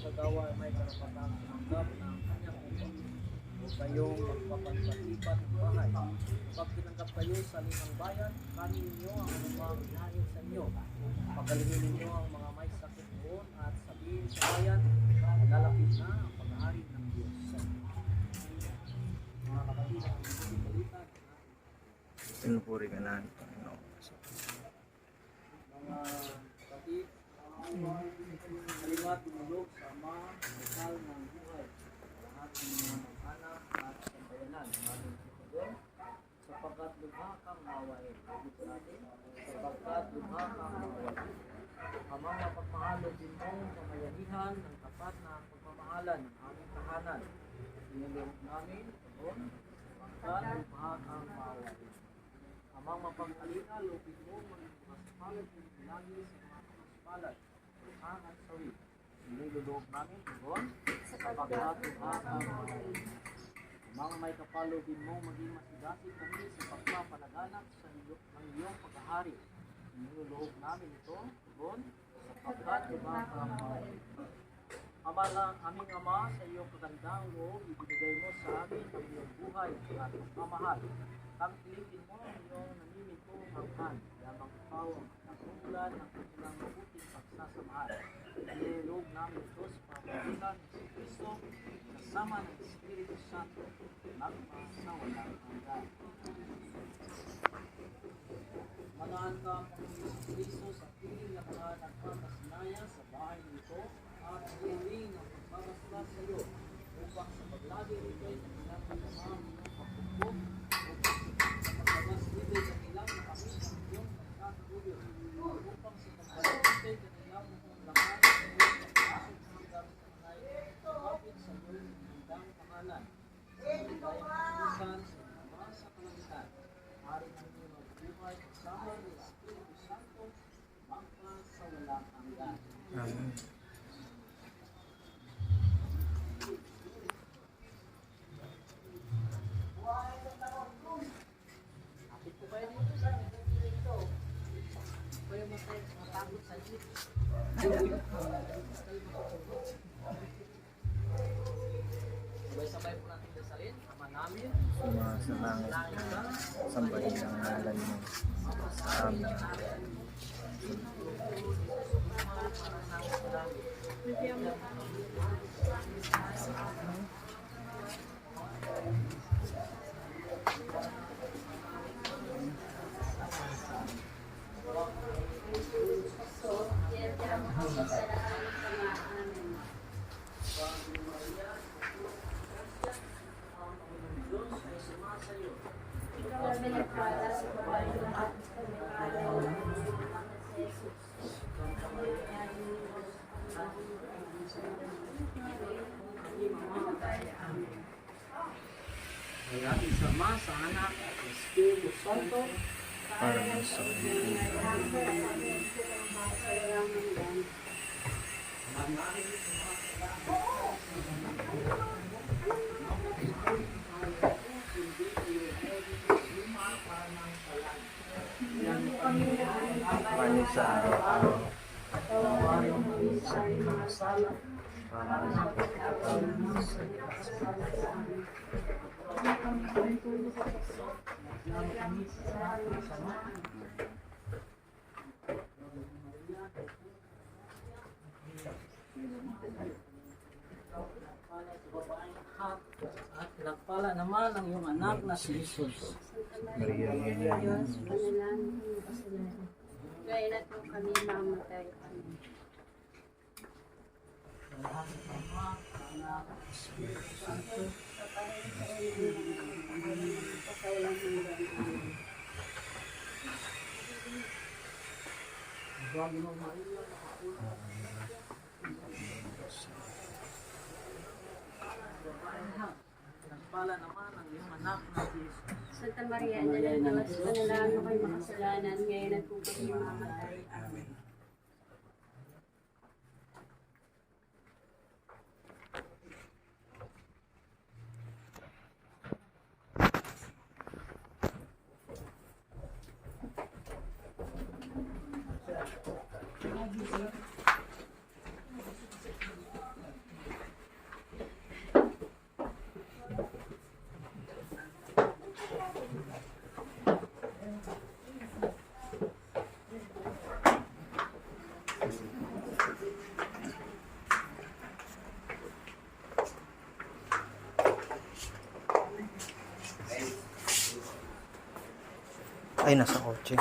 tanggap ng kanyang upang. Huwag kayong magpapanpatipan ng bahay. Kapag tinanggap kayo sa limang bayan, kanin ninyo ang anumang hinahin sa inyo. Pagalingin ninyo ang mga may sakit doon at sabihin sa bayan, lalapit na ang pag-aari ng Diyos. Mga kapatid, ang mabuting balita Pinupuri ka na Panginoon. mga kapatid, kalimat tumulog sa ama, lokal ng buhay, lahat ng mga mag-anak at sambayanan, maraming sitagong, sapagkat lubha kang mawain. Dito natin, sapagkat lubha kang mawain. Amang mapagmahalog din mong kamayanihan ng tapat na pagmamahalan ng aming tahanan. Inulog namin, tugon, sapagkat lubha kang mawain. Amang mapagkalina, lupit mo, maging mas palad ng lagi sa mga kamaspalat, ang at sawi. Nilulog namin, tugon, lubha kang mawain. Amang may kapalugin mo, maging masigasig kami sa pagpapalaganap sa iyo, ng iyong pag-ahari. Nilulog namin ito, tugon, kang mawain. Ama lang, aming Ama, sa iyong kagandang loob, ibinigay mo sa amin ang iyong buhay at pagmamahal. Tangkilikin mo ang iyong namimintong hanggan, lamang ikaw ang nagmumulan ng kanilang mabuting pagsasamahan. Namin pamamagitan ng si Kristo, kasama ng Espiritu Santo, magpasawalang hanggan. Manaan ka, Panginoon Kristo, sa piling na ka nagpapasinaya sa bahay nito at hiling ang pagbabasla sa iyo upang sa paglagi nito ay kanilang kasama ng pagpupok upang sa paglabas nito ay kanilang makamit ang iyong pagkakatuloy upang sa paglabas nito kanilang lakas sa iyong pagkakasok sa hanggang sa kanay kapit sa iyong handang pangalan sa maligayang kapusan sa mga sa kalangitan Hari ng iyong magbuhay kasama ng Espiritu Santo magpa sa walang hanggan. Amen. Kapit po kayo dito sa dito. Kayo matay, matagod sa jeep. Sabay-sabay po natin dasalin. Ama namin, Sumasalangit ka, sambahin ang ngalan mo. Sa amin. Diyos Kaya isama sa anak at Espiritu Santo, Para sa Paano sa araw-araw. Tawarin mo sa aming mga sala. Para sa pagkakataon sa Nagpala sa babaeng lahat at nagpala naman ang iyong anak na si Jesus. Maria, Diyos, panalangin mo kasalanan. Kailan po kami mamatay. Makauna Nagpala naman ang anak na Jesus. Santa Maria, ina ng Diyos, panalangin ko kayo makasalanan, ngayon at kung kami mamamatay. Amen. Ay, nasa kotse.